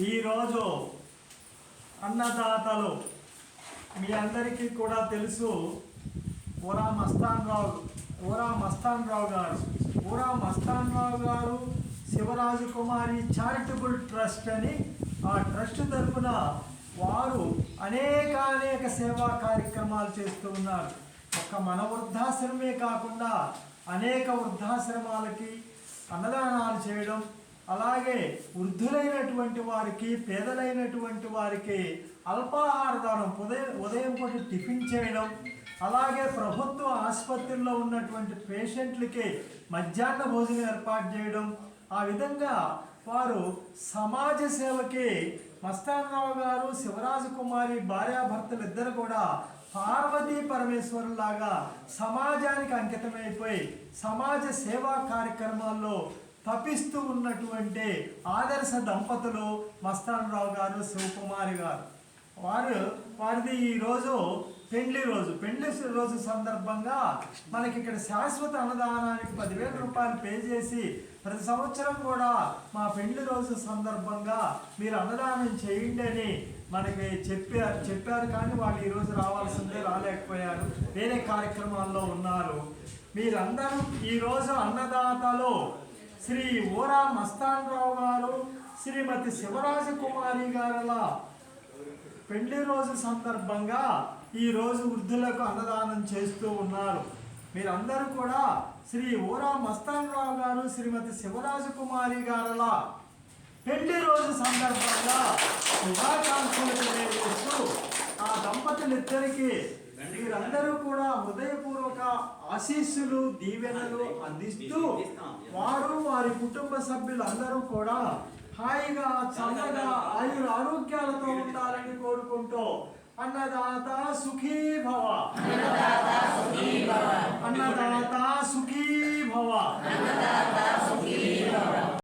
ఈరోజు అన్నదాతలు మీ అందరికీ కూడా తెలుసు ఊరా మస్తాన్ రావు ఊరా మస్తాన్ రావు గారు. ఊరా మస్తాన్ రావు గారు శివరాజు కుమారి చారిటబుల్ ట్రస్ట్ అని ఆ ట్రస్ట్ తరపున వారు అనేక అనేక సేవా కార్యక్రమాలు చేస్తూ ఉన్నారు. ఒక్క మన వృద్ధాశ్రమే కాకుండా అనేక వృద్ధాశ్రమాలకి అన్నదానాలు చేయడం అలాగే వృద్ధులైనటువంటి వారికి పేదలైనటువంటి వారికి అల్పాహార దానం ఉదయం ఉదయం పూట టిఫిన్ చేయడం అలాగే ప్రభుత్వ ఆసుపత్రుల్లో ఉన్నటువంటి పేషెంట్లకి మధ్యాహ్న భోజనం ఏర్పాటు చేయడం ఆ విధంగా వారు సమాజ సేవకి మస్తానరావు గారు శివరాజు కుమారి భార్యాభర్తలు ఇద్దరు కూడా పార్వతీ పరమేశ్వరులాగా సమాజానికి అంకితమైపోయి సమాజ సేవా కార్యక్రమాల్లో తపిస్తూ ఉన్నటువంటి ఆదర్శ దంపతులు మస్తానరావు గారు శివకుమారి గారు. వారు వారిది ఈరోజు పెండ్లి రోజు. పెండ్లి రోజు సందర్భంగా మనకి ఇక్కడ శాశ్వత అన్నదానానికి పదివేల రూపాయలు పే చేసి ప్రతి సంవత్సరం కూడా మా పెండ్లి రోజు సందర్భంగా మీరు అన్నదానం చేయండి అని మనకి చెప్పారు. చెప్పారు కానీ వాళ్ళు ఈరోజు రావాల్సిందే రాలేకపోయారు. వేరే కార్యక్రమాల్లో ఉన్నారు. మీరందరూ ఈరోజు అన్నదాతలు శ్రీ ఓరా మస్తాన్ రావు గారు శ్రీమతి శివరాజకుమారి గారుల పెళ్ళి రోజు సందర్భంగా ఈ రోజు వృద్ధులకు అన్నదానం చేస్తూ ఉన్నారు. మీరందరూ కూడా శ్రీ ఓరా మస్తాన్ రావు గారు శ్రీమతి శివరాజకుమారి గారుల పెళ్ళి రోజు సందర్భంగా శుభాకాంక్షలు తెలియజేస్తూ ఆ దంపతులిద్దరికీ మీరందరూ కూడా హృదయపూర్వక ఆశీస్సులు దీవెనలు అందిస్తూ వారు వారి కుటుంబ సభ్యులందరూ కూడా హాయిగా చల్లగా ఆయుర ఆరోగ్యాలతో ఉండాలని కోరుకుంటూ అన్నదాత సుఖీ భవ అన్నదాత సుఖీ భవ